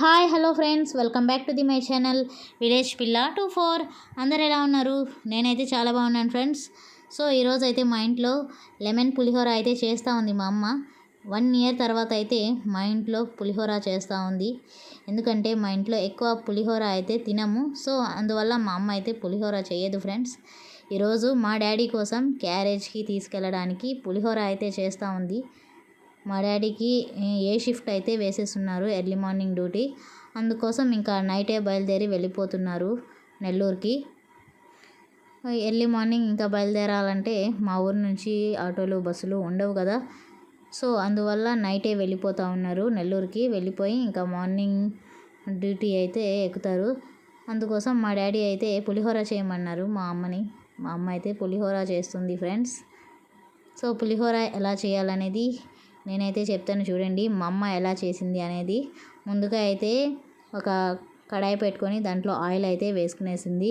Hi hello friends. Welcome back to the my channel village పిల్ల two four. అందరు ఎలా ఉన్నారు? నేనైతే చాలా బాగున్నాను ఫ్రెండ్స్. సో ఈరోజు అయితే మా ఇంట్లో లెమన్ పులిహోర అయితే చేస్తూ ఉంది మా అమ్మ. వన్ ఇయర్ తర్వాత అయితే మా ఇంట్లో పులిహోర చేస్తూ ఉంది. ఎందుకంటే మా ఇంట్లో ఎక్కువ పులిహోర అయితే తినము. సో అందువల్ల మా అమ్మ అయితే పులిహోర చేయదు ఫ్రెండ్స్. ఈరోజు మా డాడీ కోసం క్యారేజ్కి తీసుకెళ్ళడానికి పులిహోర అయితే చేస్తూ ఉంది. మా డాడీకి ఏ షిఫ్ట్ అయితే వేసేస్తున్నారు ఎర్లీ మార్నింగ్ డ్యూటీ అందుకోసం ఇంకా నైటే బయలుదేరి వెళ్ళిపోతున్నారు నెల్లూరుకి. ఎర్లీ మార్నింగ్ ఇంకా బయలుదేరాలంటే మా ఊరు నుంచి ఆటోలు బస్సులు ఉండవు కదా. సో అందువల్ల నైటే వెళ్ళిపోతూ ఉన్నారు నెల్లూరుకి. వెళ్ళిపోయి ఇంకా మార్నింగ్ డ్యూటీ అయితే ఎక్కుతారు. అందుకోసం మా డాడీ అయితే పులిహోర చేయమన్నారు మా అమ్మని. మా అమ్మ అయితే పులిహోర చేస్తుంది ఫ్రెండ్స్. సో పులిహోర ఎలా చేయాలనేది నేనైతే చెప్తాను చూడండి మా అమ్మ ఎలా చేసింది అనేది. ముందుగా అయితే ఒక కడాయి పెట్టుకొని దాంట్లో ఆయిల్ అయితే వేసుకునేసింది.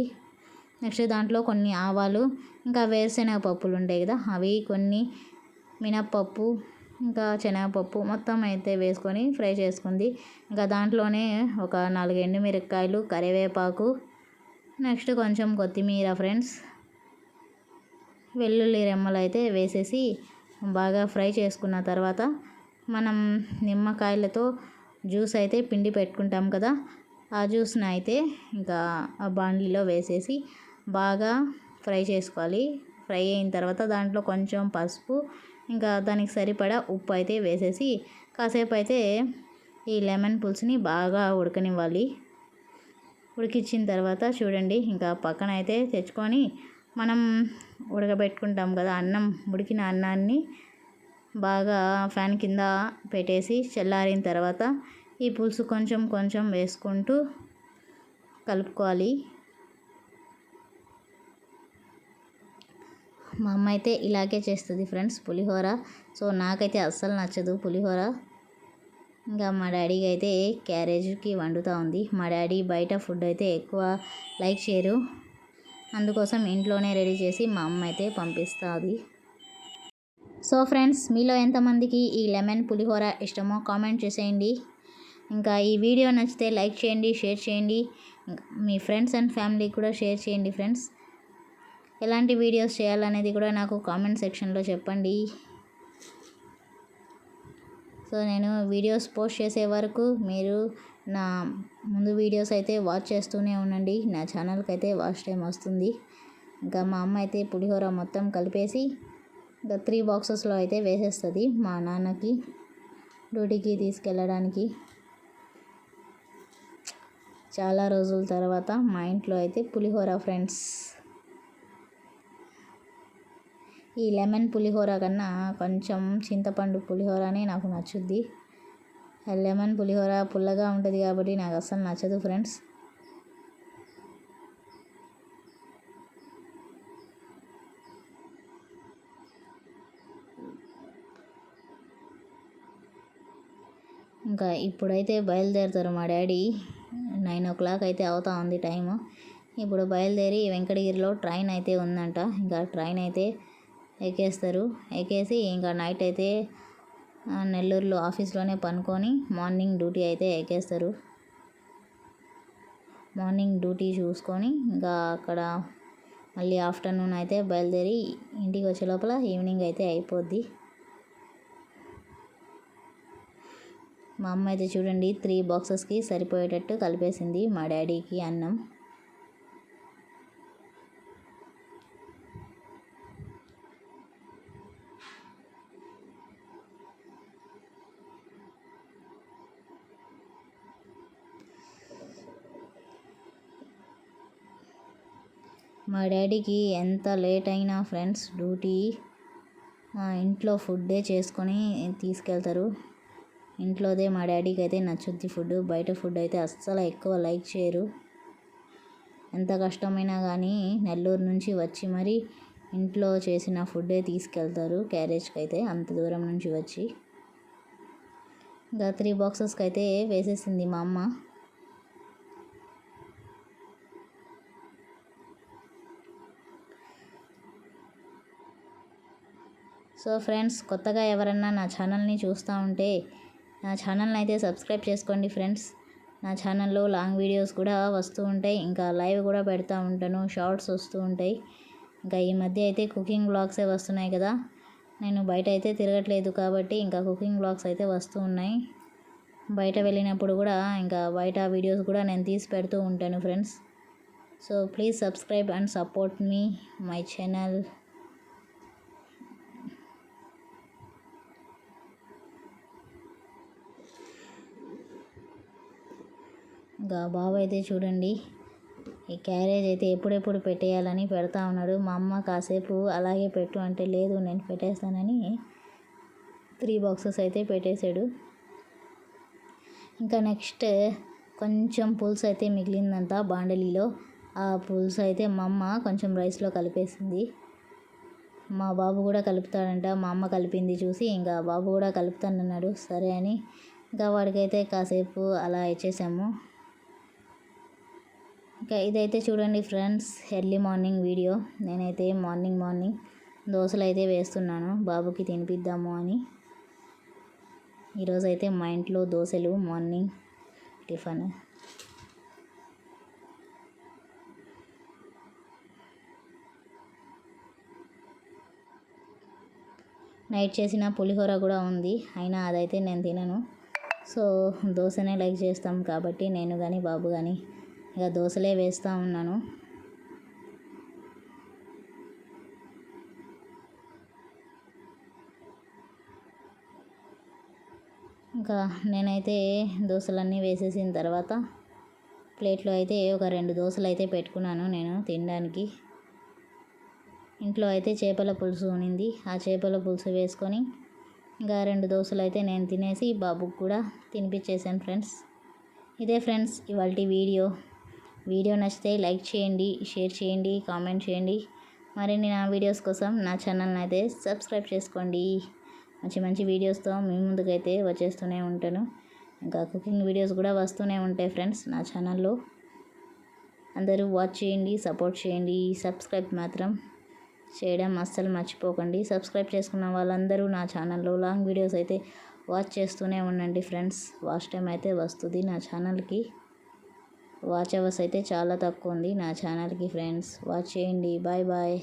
నెక్స్ట్ దాంట్లో కొన్ని ఆవాలు ఇంకా వేరుశనగ పప్పులు ఉంటాయి కదా అవి కొన్ని మినప్పప్పు ఇంకా శనగపప్పు మొత్తం అయితే వేసుకొని ఫ్రై చేసుకుంది. ఇంకా దాంట్లోనే ఒక నాలుగు ఎండుమిరపకాయలు కరివేపాకు నెక్స్ట్ కొంచెం కొత్తిమీర ఫ్రెండ్స్ వెల్లుల్లి రెమ్మలు అయితే వేసేసి బాగా ఫ్రై చేసుకున్న తర్వాత మనం నిమ్మకాయలతో జ్యూస్ అయితే పిండి పెట్టుకుంటాం కదా ఆ జ్యూస్ని అయితే ఇంకా ఆ బాండ్లీలో వేసేసి బాగా ఫ్రై చేసుకోవాలి. ఫ్రై అయిన తర్వాత దాంట్లో కొంచెం పసుపు ఇంకా దానికి సరిపడా ఉప్పు అయితే వేసేసి కాసేపు అయితే ఈ లెమన్ పులుసుని బాగా ఉడకనివ్వాలి. ఉడికించిన తర్వాత చూడండి ఇంకా పక్కన అయితే తెచ్చుకొని మనం ఉడకబెట్టుకుంటాం కదా అన్నం ఉడికిన అన్నాన్ని బాగా ఫ్యాన్ కింద పెట్టేసి చల్లారిన తర్వాత ఈ పులుసు కొంచెం కొంచెం వేసుకుంటూ కలుపుకోవాలి. మా అమ్మ అయితే ఇలాగే చేస్తుంది ఫ్రెండ్స్ పులిహోర. సో నాకైతే అస్సలు నచ్చదు పులిహోర. ఇంకా మా డాడీకి అయితే క్యారేజ్కి వండుతూ ఉంది. మా డాడీ బయట ఫుడ్ అయితే ఎక్కువ లైక్ చేయరు. అందుకోసం ఇంట్లోనే రెడీ చేసి మా అమ్మ అయితే పంపిస్తుంది. సో ఫ్రెండ్స్ మీలో ఎంతమందికి ఈ లెమన్ పులిహోర ఇష్టమో కామెంట్ చేసేయండి. ఇంకా ఈ వీడియో నచ్చితే లైక్ చేయండి షేర్ చేయండి. మీ ఫ్రెండ్స్ అండ్ ఫ్యామిలీ కూడా షేర్ చేయండి ఫ్రెండ్స్. ఎలాంటి వీడియోస్ చేయాలనేది కూడా నాకు కామెంట్ సెక్షన్లో చెప్పండి. సో నేను వీడియోస్ పోస్ట్ చేసే వరకు మీరు నా ముందు వీడియోస్ అయితే వాచ్ చేస్తూనే ఉండండి. నా ఛానల్కి అయితే వాచ్ టైం వస్తుంది. ఇంకా మా అమ్మ అయితే పులిహోర మొత్తం కలిపేసి ఇంకా త్రీ బాక్సెస్లో అయితే వేసేస్తుంది మా నాన్నకి డ్యూటీకి తీసుకెళ్ళడానికి. చాలా రోజుల తర్వాత మా ఇంట్లో అయితే పులిహోర ఫ్రెండ్స్. ఈ లెమన్ పులిహోర కన్నా కొంచెం చింతపండు పులిహోరనే నాకు నచ్చుద్ది. లెమన్ పులిహోర పుల్లగా ఉంటుంది కాబట్టి నాకు అస్సలు నచ్చదు ఫ్రెండ్స్. ఇంకా ఇప్పుడైతే బయలుదేరుతారు మా డాడీ. నైన్ ఓ క్లాక్ అయితే అవుతా ఉంది టైము. ఇప్పుడు బయలుదేరి వెంకటగిరిలో ట్రైన్ అయితే ఉందంట. ఇంకా ట్రైన్ అయితే ఎక్కేస్తారు. ఎక్కేసి ఇంకా నైట్ అయితే నెల్లూరులో ఆఫీస్లోనే పనుకొని మార్నింగ్ డ్యూటీ అయితే ఎక్కేస్తారు మార్నింగ్ డ్యూటీ చూసుకొని ఇంకా అక్కడ మళ్ళీ ఆఫ్టర్నూన్ అయితే బయలుదేరి ఇంటికి వచ్చే లోపల ఈవినింగ్ అయితే అయిపోద్ది. మా అమ్మ అయితే చూడండి త్రీ బాక్సెస్కి సరిపోయేటట్టు కలిపేసింది మా డాడీకి అన్నం. మా డాడీకి ఎంత లేట్ అయినా ఫ్రెండ్స్ డ్యూటీ ఇంట్లో ఫుడ్డే చేసుకొని తీసుకెళ్తారు. ఇంట్లోదే మా డాడీకి అయితే నచ్చుద్ది ఫుడ్ బయట ఫుడ్ అయితే అస్సలు ఎక్కువ లైక్ చేయరు. ఎంత కష్టమైనా కానీ నెల్లూరు నుంచి వచ్చి మరి ఇంట్లో చేసిన ఫుడ్డే తీసుకెళ్తారు. క్యారేజ్కి అయితే అంత దూరం నుంచి వచ్చి. ఇంకా త్రీ బాక్సెస్కి అయితే వేసేసింది మా అమ్మ. సో ఫ్రెండ్స్ కొత్తగా ఎవరన్నా నా ఛానల్ని చూస్తూ ఉంటే నా ఛానల్ని అయితే సబ్స్క్రైబ్ చేసుకోండి ఫ్రెండ్స్. నా ఛానల్లో లాంగ్ వీడియోస్ కూడా వస్తూ ఉంటాయి ఇంకా లైవ్ కూడా పెడతా ఉంటాను షార్ట్స్ వస్తూ ఉంటాయి. ఇంకా ఈ మధ్య అయితే కుకింగ్ బ్లాగ్సే వస్తున్నాయి కదా. నేను బయట అయితే తిరగట్లేదు కాబట్టి ఇంకా కుకింగ్ బ్లాగ్స్ అయితే వస్తూ ఉన్నాయి. బయట వెళ్ళినప్పుడు కూడా ఇంకా బయట వీడియోస్ కూడా నేను తీసి పెడుతూ ఉంటాను friends. So please subscribe and support me my channel. ఇంకా బాబు అయితే చూడండి ఈ క్యారేజ్ అయితే ఎప్పుడెప్పుడు పెట్టేయాలని పెడతా ఉన్నాడు. మా అమ్మ కాసేపు అలాగే పెట్టు అంటే లేదు నేను పెట్టేస్తానని త్రీ బాక్సెస్ అయితే పెట్టేశాడు. ఇంకా నెక్స్ట్ కొంచెం పులుసు అయితే మిగిలిందంతా బాండలీలో. ఆ పులుసు అయితే మా అమ్మ కొంచెం రైస్లో కలిపేసింది. మా బాబు కూడా కలుపుతాడంట మా అమ్మ కలిపింది చూసి ఇంకా బాబు కూడా కలుపుతానన్నాడు సరే అని. ఇంకా వాడికైతే కాసేపు అలా ఇచ్చేసాము. ఇంకా ఇదైతే చూడండి ఫ్రెండ్స్ ఎర్లీ మార్నింగ్ వీడియో. నేనైతే మార్నింగ్ మార్నింగ్ దోశలు అయితే వేస్తున్నాను బాబుకి తినిపిద్దాము అని. ఈరోజు అయితే మా ఇంట్లో దోశలు మార్నింగ్ టిఫన్. నైట్ చేసిన పులిహోర కూడా ఉంది అయినా అదైతే నేను తినను. సో దోశనే లైక్ చేస్తాం కాబట్టి నేను కానీ బాబు కానీ ఇక దోశలే వేస్తూ ఉన్నాను. ఇంకా నేనైతే దోశలన్నీ వేసేసిన తర్వాత ప్లేట్లో అయితే ఒక రెండు దోశలు అయితే పెట్టుకున్నాను నేను తినడానికి. ఇంట్లో అయితే చేపల పులుసు ఉనింది. ఆ చేపల పులుసు వేసుకొని ఇంకా రెండు దోశలు అయితే నేను తినేసి బాబుకి కూడా తినిపించేసాను ఫ్రెండ్స్. ఇదే ఫ్రెండ్స్ ఇవాళ వీడియో. వీడియో నచ్చితే లైక్ చేయండి షేర్ చేయండి కామెంట్ చేయండి. మరిన్ని నా వీడియోస్ కోసం నా ఛానల్ని అయితే సబ్స్క్రైబ్ చేసుకోండి. మంచి మంచి వీడియోస్తో మీ ముందుకైతే వచ్చేస్తూనే ఉంటాను. ఇంకా కుకింగ్ వీడియోస్ కూడా వస్తూనే ఉంటాయి ఫ్రెండ్స్ నా ఛానల్లో. అందరూ వాచ్ చేయండి సపోర్ట్ చేయండి సబ్స్క్రైబ్ మాత్రం చేయడం అస్సలు మర్చిపోకండి. సబ్స్క్రైబ్ చేసుకున్న వాళ్ళందరూ నా ఛానల్లో లాంగ్ వీడియోస్ అయితే వాచ్ చేస్తూనే ఉండండి ఫ్రెండ్స్. వాచ్ టైం అయితే వస్తుంది నా ఛానల్కి. వాచ్ అవర్స్ అయితే చాలా తక్కువ ఉంది నా ఛానల్కి ఫ్రెండ్స్ వాచ్ చేయండి. Bye bye